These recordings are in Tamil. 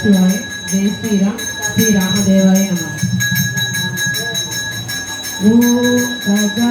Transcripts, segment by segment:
நமச்சிவாய ஜெய் ஸ்ரீராம் ஸ்ரீராமதேவாய நம ஓ ககா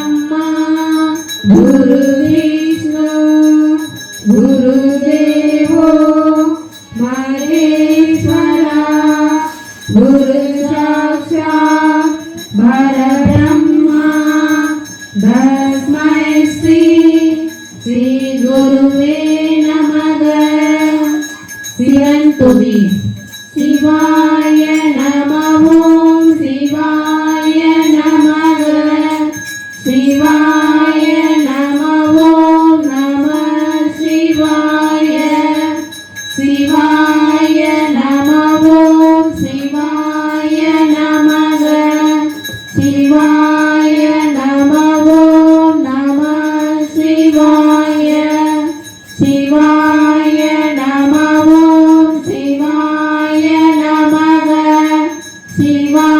希望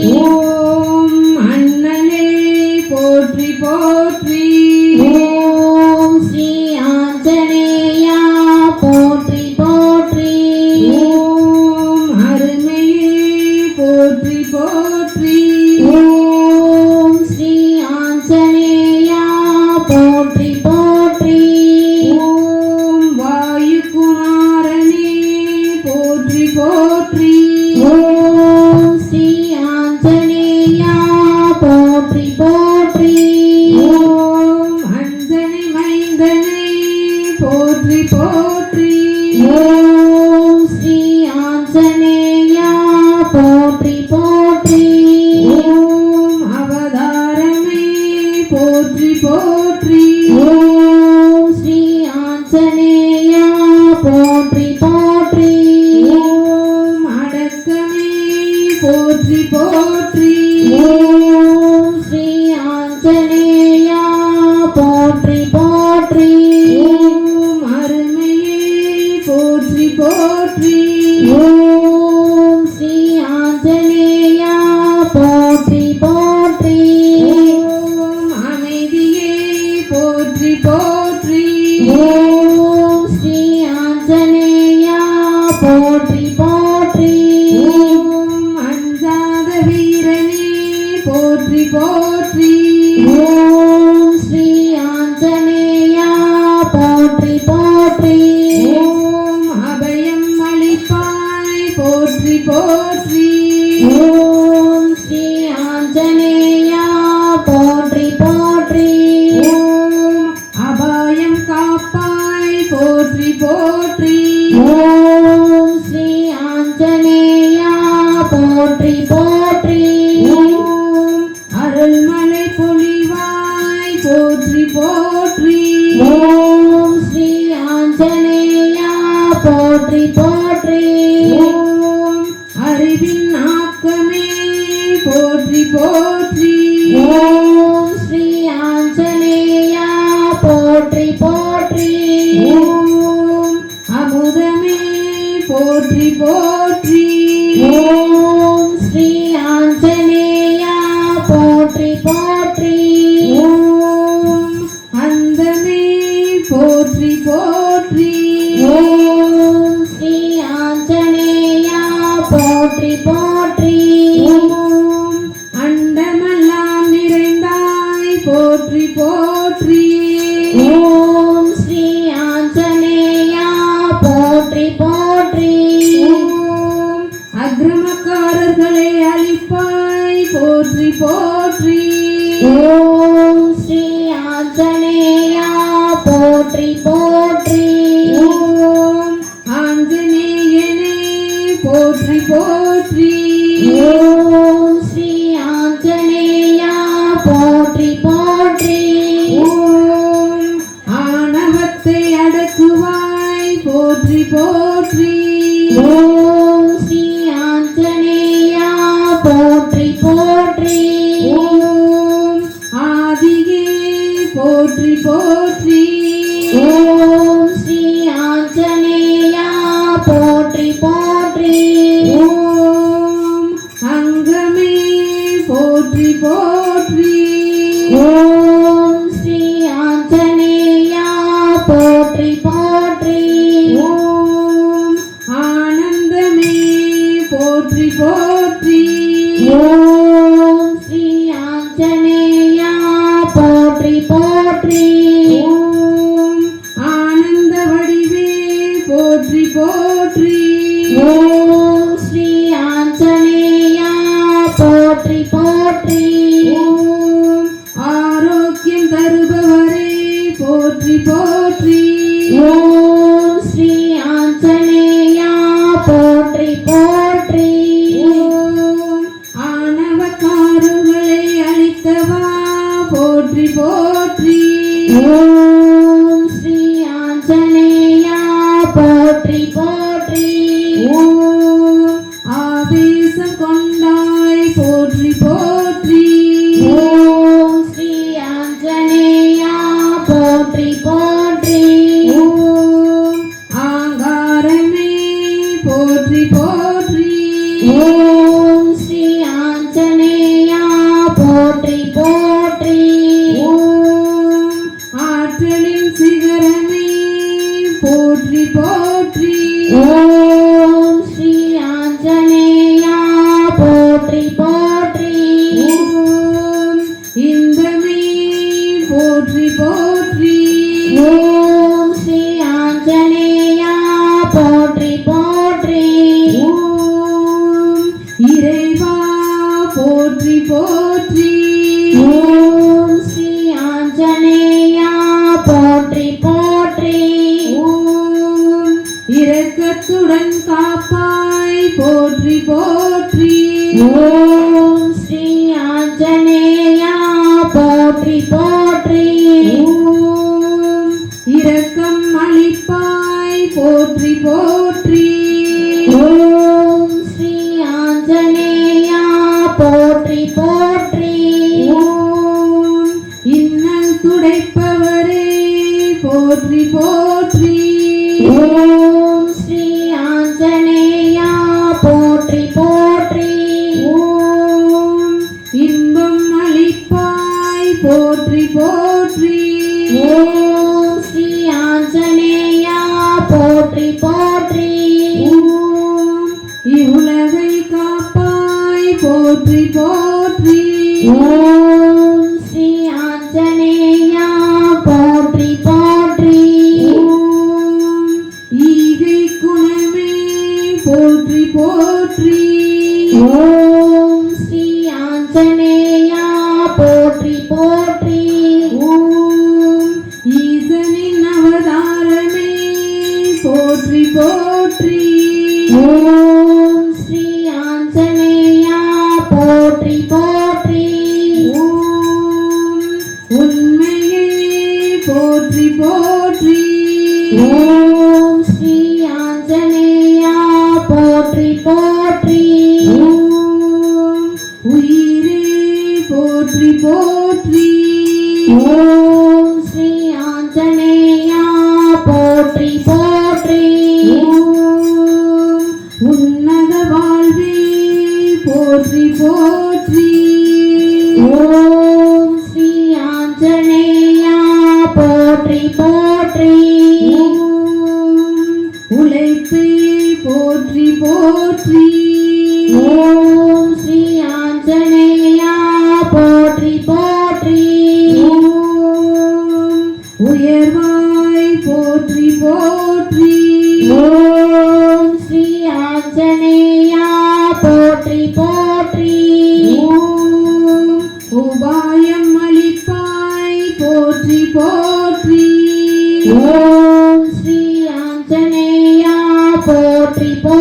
kasih. போற்றி போற்றி ஓம் ஸ்ரீ ஆஞ்சனே போற்றி போற்றி. ஓ Mm. Senhor. போற்றி. ஓ உன்னத வாழ்வே போற்றி போற்றி. ஓ போற்றி போற்றி. ஓம். ஸ்ரீ ஆஞ்சநேயா போற்றி போ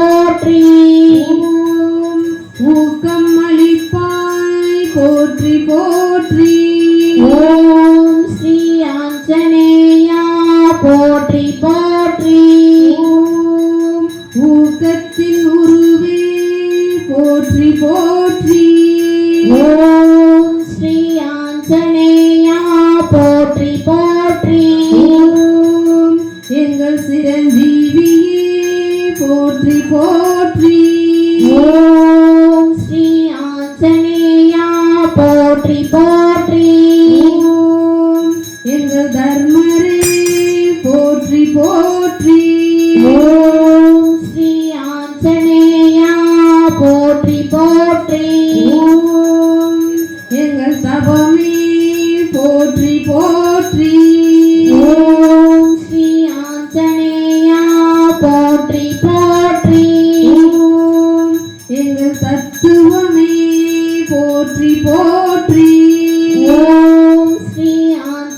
please. Oh.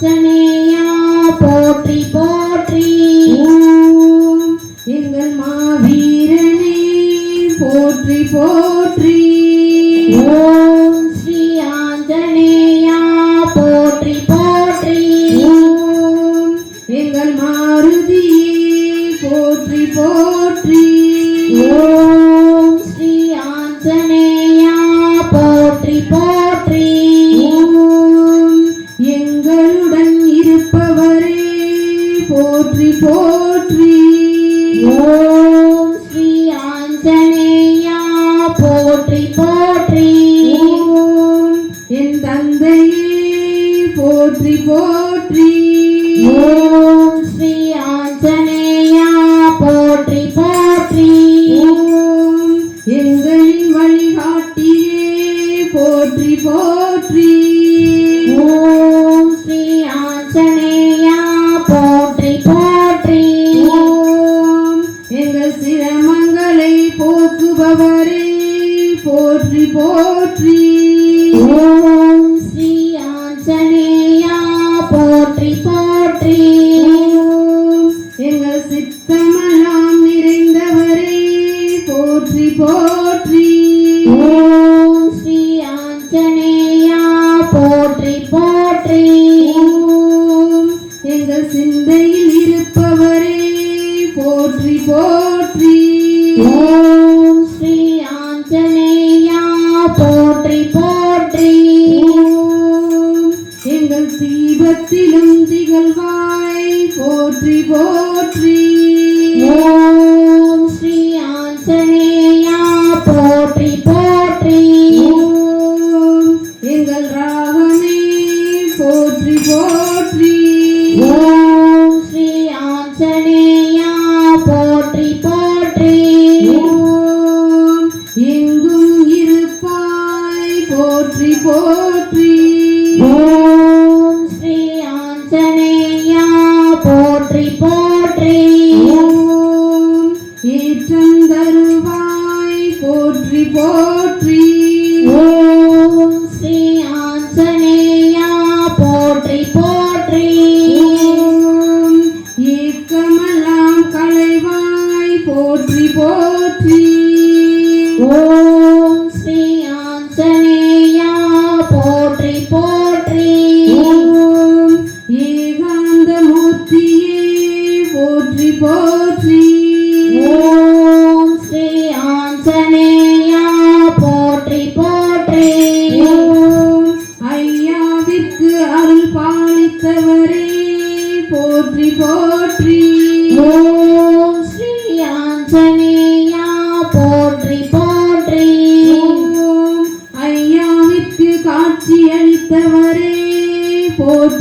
அரசனையா போற்றி போற்றி. எங்கள் மாவீரனே போற்றி போற்றி. ஓ Sanjaniya Potripo 在你。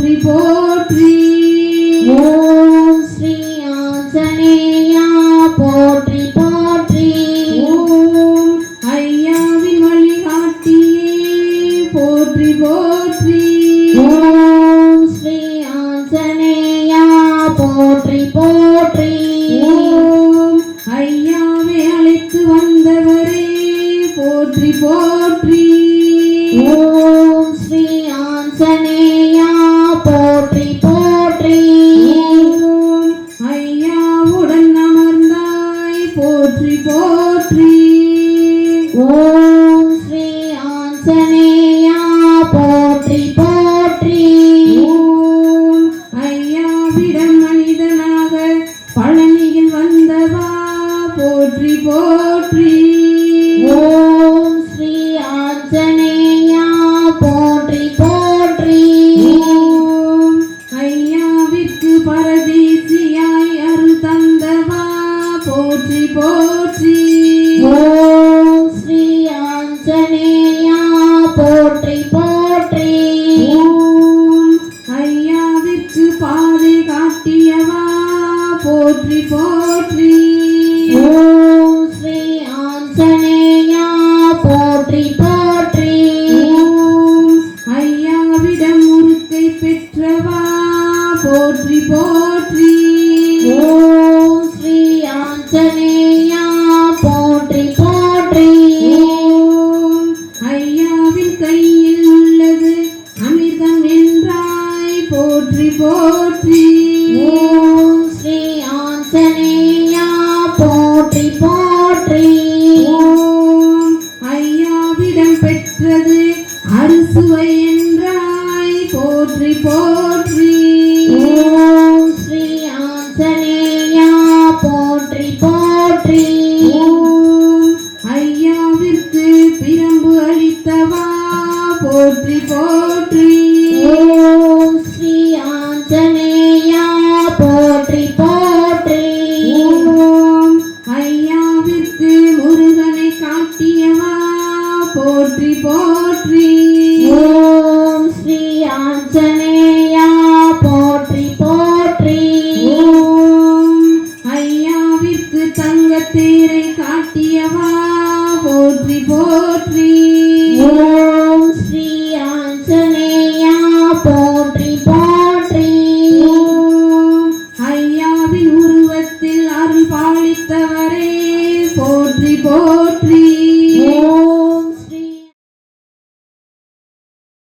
போற்றி போற்றி. Happy போற்றி போற்றி